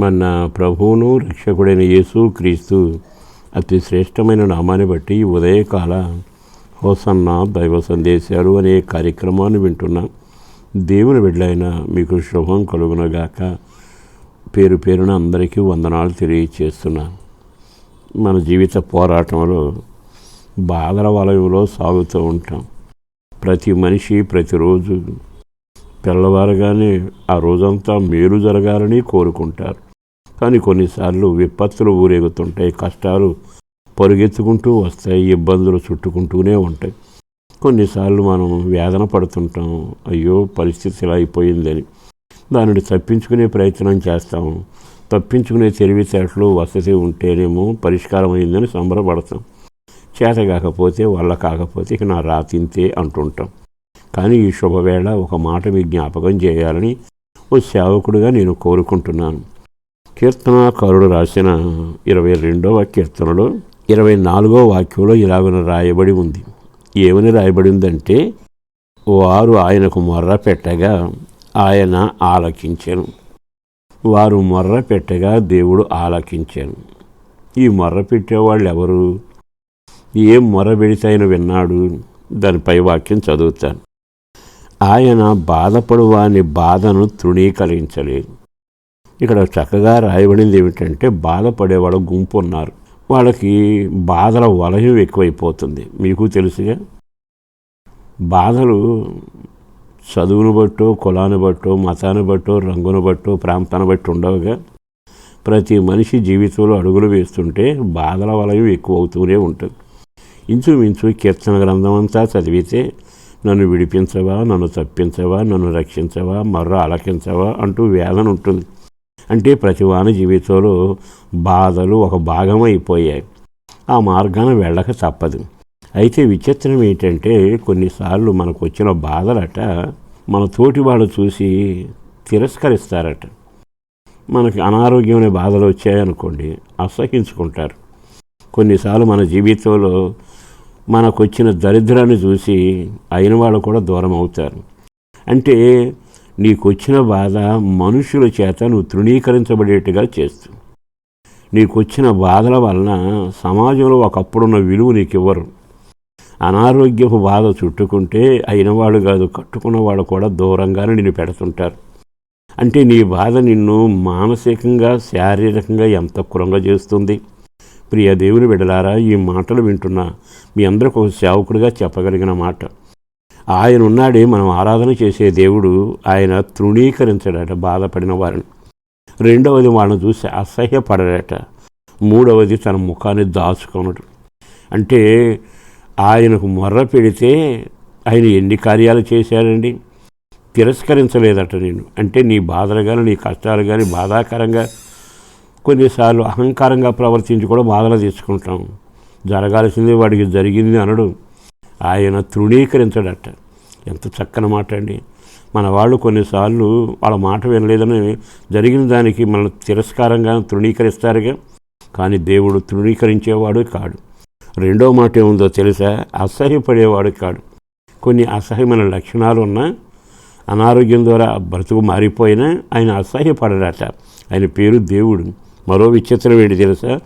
మన ప్రభువును రక్షకుడైన యేసు క్రీస్తు అతి శ్రేష్టమైన నామాన్ని బట్టి ఉదయకాల హోసన్న దైవ సందేశాలు అనే కార్యక్రమాన్ని వింటున్నాం. దేవుని బిడ్డలైన మీకు శుభం కలుగునగాక. పేరు పేరున అందరికీ వందనాలు తెలియచేస్తున్నాను. మన జీవిత పోరాటంలో బాధల వలయంలో సాగుతూ ఉంటాం. ప్రతి మనిషి ప్రతిరోజు తెల్లవారగానే ఆ రోజంతా మేలు జరగాలని కోరుకుంటారు. కానీ కొన్నిసార్లు విపత్తులు ఊరేగుతుంటాయి కష్టాలు పరుగెత్తుకుంటూ వస్తాయి ఇబ్బందులు చుట్టుకుంటూనే ఉంటాయి. కొన్నిసార్లు మనం వేదన పడుతుంటాం అయ్యో పరిస్థితి ఇలా అయిపోయిందని. దానిని తప్పించుకునే ప్రయత్నం చేస్తాం. తప్పించుకునే తెలివితేటలు వసతి ఉంటేనేమో పరిష్కారం అయిందని సంబరపడతాం. చేత కాకపోతే వల్ల కాకపోతే ఇక నా రాతింతే అంటుంటాం. కానీ ఈ శుభవేళ ఒక మాట మీ జ్ఞాపకం చేయాలని ఓ సేవకుడిగా నేను కోరుకుంటున్నాను. కీర్తనాకారుడు రాసిన ఇరవై రెండవ కీర్తనలో ఇరవై నాలుగో వాక్యంలో ఇలాగన రాయబడి ఉంది. ఏమని రాయబడిందంటే వారు ఆయనకు మొర్ర పెట్టగా ఆయన ఆలకించాను. వారు మొర్ర పెట్టగా దేవుడు ఆలకించాను. ఈ మొర్ర పెట్టేవాళ్ళు ఎవరు ఏం మొర్ర పెడితే ఆయన విన్నాడు? దానిపై వాక్యం చదువుతాను. ఆయన బాధపడు వాని బాధను తృణీకరించలేదు. ఇక్కడ చక్కగా రాయబడింది ఏమిటంటే బాధపడేవాళ్ళ గుంపు ఉన్నారు. వాళ్ళకి బాధల వలయం ఎక్కువైపోతుంది. మీకు తెలుసుగా? బాధలు చదువును బట్టో కులాన్ని బట్టో మతాన్ని బట్టో రంగును బట్టో ప్రాంతాన్ని బట్టి ఉండవుగా. ప్రతి మనిషి జీవితంలో అడుగులు వేస్తుంటే బాధల వలయం ఎక్కువ అవుతూనే ఉంటుంది. ఇంచుమించు కీర్తన గ్రంథం అంతా చదివితే నన్ను విడిపించవా నన్ను తప్పించవా నన్ను రక్షించవా మర్ర అలకించవా అంటూ వేదన ఉంటుంది. అంటే ప్రతి వాని జీవితంలో బాధలు ఒక భాగం అయిపోయాయి ఆ మార్గాన వెళ్ళక తప్పదు. అయితే విచిత్రం ఏంటంటే కొన్నిసార్లు మనకు వచ్చిన బాధలట మన తోటి వాళ్ళు చూసి తిరస్కరిస్తారట. మనకి అనారోగ్యమైన బాధలు వచ్చాయనుకోండి అసహించుకుంటారు. కొన్నిసార్లు మన జీవితంలో మనకు వచ్చిన దరిద్రాన్ని చూసి అయిన వాళ్ళు కూడా దూరం అవుతారు అంటే నీకొచ్చిన బాధ మనుషుల చేత నువ్వు తృణీకరించబడేట్టుగా చేస్తు. నీకు వచ్చిన బాధల వలన సమాజంలో ఒకప్పుడున్న విలువ నీకు ఇవ్వరు అనారోగ్యపు బాధ చుట్టుకుంటే అయినవాడు కాదు కట్టుకున్నవాడు కూడా దూరంగానే నిన్ను పెడుతుంటారు. అంటే నీ బాధ నిన్ను మానసికంగా శారీరకంగా ఎంత చేస్తుంది? ప్రియ దేవుని బిడలారా ఈ మాటలు వింటున్నా మీ అందరికి ఒక సేవకుడిగా చెప్పగలిగిన మాట. ఆయన ఉన్నాడే మనం ఆరాధన చేసే దేవుడు ఆయన తృణీకరించడట బాధపడిన వారిని. రెండవది వాళ్ళని చూసి అసహ్యపడడట మూడవది తన ముఖాన్ని దాచుకొనడు అంటే ఆయనకు మొర్ర పెడితే ఆయన ఎన్ని కార్యాలు చేశాడండి? తిరస్కరించలేదట నేను అంటే నీ బాధలు కానీ నీ కష్టాలు కానీ బాధాకరంగా కొన్నిసార్లు అహంకారంగా ప్రవర్తించి కూడా బాధలు తీసుకుంటాం జరగాల్సింది వాడికి జరిగింది అనడు. ఆయన తృణీకరించడట. ఎంత చక్కని మాట అండి. మన వాళ్ళు కొన్నిసార్లు వాళ్ళ మాట వినలేదని జరిగిన దానికి మనల్ని తిరస్కారంగా తృణీకరిస్తారుగా. కానీ దేవుడు తృణీకరించేవాడు కాడు. రెండో మాట ఏముందో తెలుసా? అసహ్యపడేవాడు కాడు. కొన్ని అసహ్యమైన లక్షణాలు ఉన్నా అనారోగ్యం ద్వారా బ్రతుకు మారిపోయినా ఆయన అసహ్యపడరాట. ఆయన పేరు దేవుడు. మరో విచిత్రం ఏంటి తెలుసా?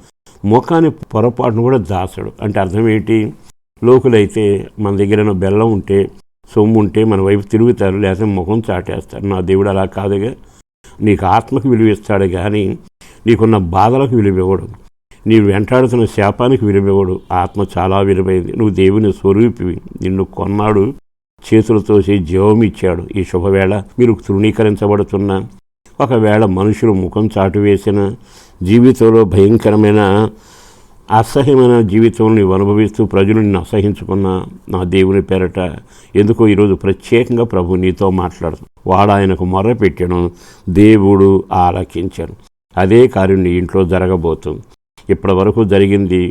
ముఖాన్ని పొరపాటును కూడా దాసడు. అంటే అర్థం ఏంటి? లోకులైతే మన దగ్గర బెల్లం ఉంటే సొమ్ము ఉంటే మన వైపు తిరుగుతారు లేకపోతే ముఖం చాటేస్తారు. నా దేవుడు అలా కాదుగా. నీకు ఆత్మకు విలువ ఇస్తాడు కానీ నీకున్న బాధలకు విలువ ఇవ్వడు. నీవు వెంటాడుతున్న శాపానికి విలువ ఇవ్వడు. ఆత్మ చాలా విలువైంది. నువ్వు దేవుని స్వరూపివి. నిన్ను కొన్నాడు చేతులతో జీవం ఇచ్చాడు. ఈ శుభవేళ మీరు తృణీకరించబడుతున్న ఒకవేళ మనుషులు ముఖం చాటు వేసిన జీవితంలో భయంకరమైన అసహ్యమైన జీవితం నీవు అనుభవిస్తూ ప్రజలు నిన్ను అసహించుకున్న నా దేవుని పేరట ఎందుకో ఈరోజు ప్రత్యేకంగా ప్రభు నీతో మాట్లాడు వాడు ఆయనకు మొర్రపెట్టాను దేవుడు ఆలకించాను. అదే కార్యం నీ ఇంట్లో జరగబోతుంది. ఇప్పటి వరకు జరిగింది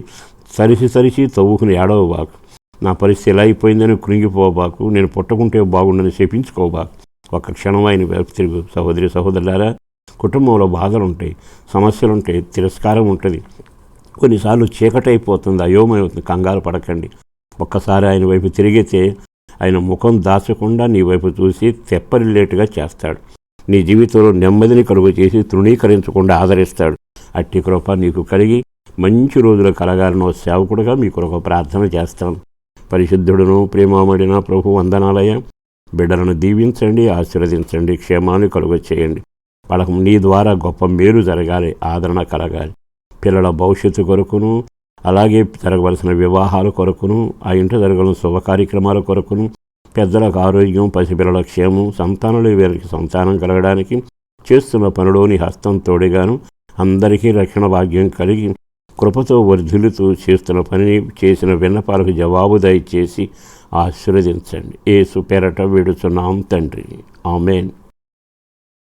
సరిసి సరిసి తవ్వుకుని ఏడవబాకు. నా పరిస్థితి ఎలా అయిపోయిందని కృంగిపోబాకు. నేను పుట్టకుంటే బాగుండని చెప్పించుకోబాకు ఒక క్షణం ఆయన వైపు తిరుగు సహోదరి సహోదరులారా కుటుంబంలో బాధలు ఉంటాయి సమస్యలు ఉంటాయి తిరస్కారం ఉంటుంది. కొన్నిసార్లు చీకటైపోతుంది అయోమయమవుతుంది. కంగారు పడకండి. ఒక్కసారి ఆయన వైపు తిరిగితే ఆయన ముఖం దాచకుండా నీ వైపు చూసి తెప్పరిల్లేటుగా చేస్తాడు. నీ జీవితంలో నెమ్మదిని కలుగు చేసి తృణీకరించకుండా ఆదరిస్తాడు. అట్టి కృప నీకు కలిగి మంచి రోజులు కలగాలని సేవకుడుగా మీ కొరకు ప్రార్థన చేస్తాను. పరిశుద్ధుడును ప్రేమామడిన ప్రభు వందనాలయ బిడ్డలను దీవించండి ఆశీర్వదించండి క్షేమాన్ని కలుగ చేయండి వాళ్ళకు నీ ద్వారా గొప్ప మేలు జరగాలి ఆదరణ కలగాలి. పిల్లల భవిష్యత్తు కొరకును అలాగే జరగవలసిన వివాహాల కొరకును ఆ ఇంట జరగవలసిన శుభ కార్యక్రమాల కొరకును పెద్దలకు ఆరోగ్యం పసిపిల్లల క్షేమం సంతానాలు వీరికి సంతానం కలగడానికి చేస్తున్న పనిలోని హస్తం తోడిగాను అందరికీ రక్షణ భాగ్యం కలిగి కృపతో వర్ధిల్లుతూ చేస్తున్న పనిని చేసిన విన్నపాలకు జవాబు దయచేసి ఆశీర్వదించండి. ఏసు పెరట విడుచున్నాం తండ్రి. ఆమెన్.